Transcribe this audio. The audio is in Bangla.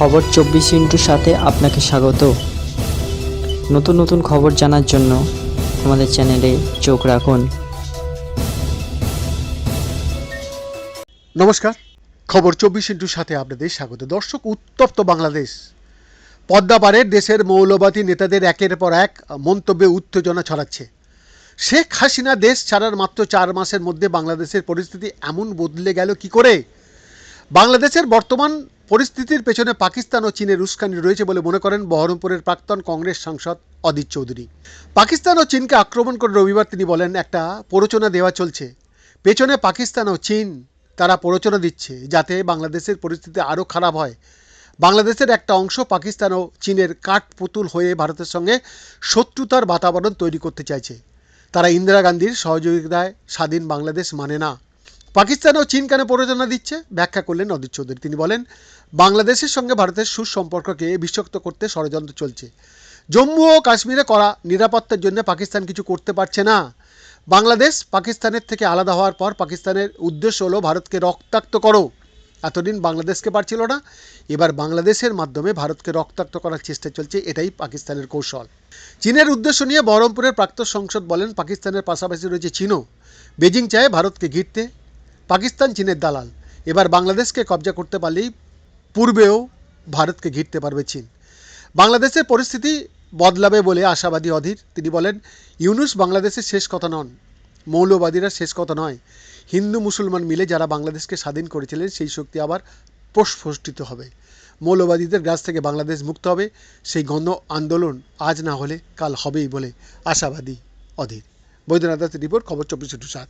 খবর চব্বিশ ইন্টুর সাথে আপনাকে স্বাগত। নতুন নতুন খবর জানার জন্য আমাদের চ্যানেলে চোখ রাখুন। নমস্কার, খবর চব্বিশ ইন্টুর সাথে আপনাদের স্বাগত। দর্শক, উত্তপ্ত বাংলাদেশ। পদ্মাপাড়ের দেশের মৌলবাদী নেতাদের একের পর এক মন্তব্যে উত্তেজনা ছড়াচ্ছে। শেখ হাসিনা দেশ ছাড়ার মাত্র চার মাসের মধ্যে বাংলাদেশের পরিস্থিতি এমন বদলে গেল কি করে? বাংলাদেশের বর্তমান পরিস্থিতির পেছনে পাকিস্তান ও চীনের উস্কানি রয়েছে বলে মনে করেন বহরমপুরের প্রাক্তন কংগ্রেস সাংসদ অদিত চৌধুরী। পাকিস্তান ও চীনকে আক্রমণ করে রবিবার তিনি বলেন, একটা প্ররোচনা দেওয়া চলছে। পেছনে পাকিস্তান ও চীন, তারা প্ররোচনা দিচ্ছে যাতে বাংলাদেশের পরিস্থিতি আরও খারাপ হয়। বাংলাদেশের একটা অংশ পাকিস্তান ও চীনের কাঠ পুতুল হয়ে ভারতের সঙ্গে শত্রুতার বাতাবরণ তৈরি করতে চাইছে। তারা ইন্দিরা গান্ধীর সহযোগিতায় স্বাধীন বাংলাদেশ মানে না। পাকিস্তান ও চীন কেন প্ররোচনা দিচ্ছে? ব্যাখ্যা করলেন অদিত চৌধুরী। তিনি বলেন, বাংলাদেশের সঙ্গে ভারতের সুসম্পর্ককে বিষাক্ত করতে ষড়যন্ত্র চলছে। জম্মু ও কাশ্মীরে করা নিরাপত্তার জন্য পাকিস্তান কিছু করতে পারছে না। বাংলাদেশ পাকিস্তানের থেকে আলাদা হওয়ার পর পাকিস্তানের উদ্দেশ্য হলো ভারতকে রক্তাক্ত করো। এতদিন বাংলাদেশকে পারছিল না। এবার বাংলাদেশের মাধ্যমে ভারতকে রক্তাক্ত করার চেষ্টা চলছে। এটাই পাকিস্তানের কৌশল। চীনের উদ্দেশ্য নিয়ে বহরমপুরের প্রাক্তন সংসদ বলেন, পাকিস্তানের পাশাপাশি রয়েছে চীনও। বেজিং চায় ভারতকে ঘিরতে। পাকিস্তান, চীনের দালাল। এবার বাংলাদেশকে কবজা করতে পারলেই পূর্বেও ভারতকে ঘিরতে পারবে চীন। বাংলাদেশের পরিস্থিতি বদলাবে বলে আশাবাদী অধীর। তিনি বলেন, ইউনুস বাংলাদেশের শেষ কথা নন, মৌলবাদীরা শেষ কথা নয়। হিন্দু, মুসলমান মিলে যারা বাংলাদেশকে স্বাধীন করেছিলেন, সেই শক্তি আবার প্রস্ফুটিত হবে। মৌলবাদীদের গাছ থেকে বাংলাদেশ মুক্ত হবে। সেই গণ আন্দোলন আজ না হলে কাল হবেই বলে আশাবাদী অধীর। বৈদ্যনাথ রিপোর্ট, খবর চব্বিশ সাত।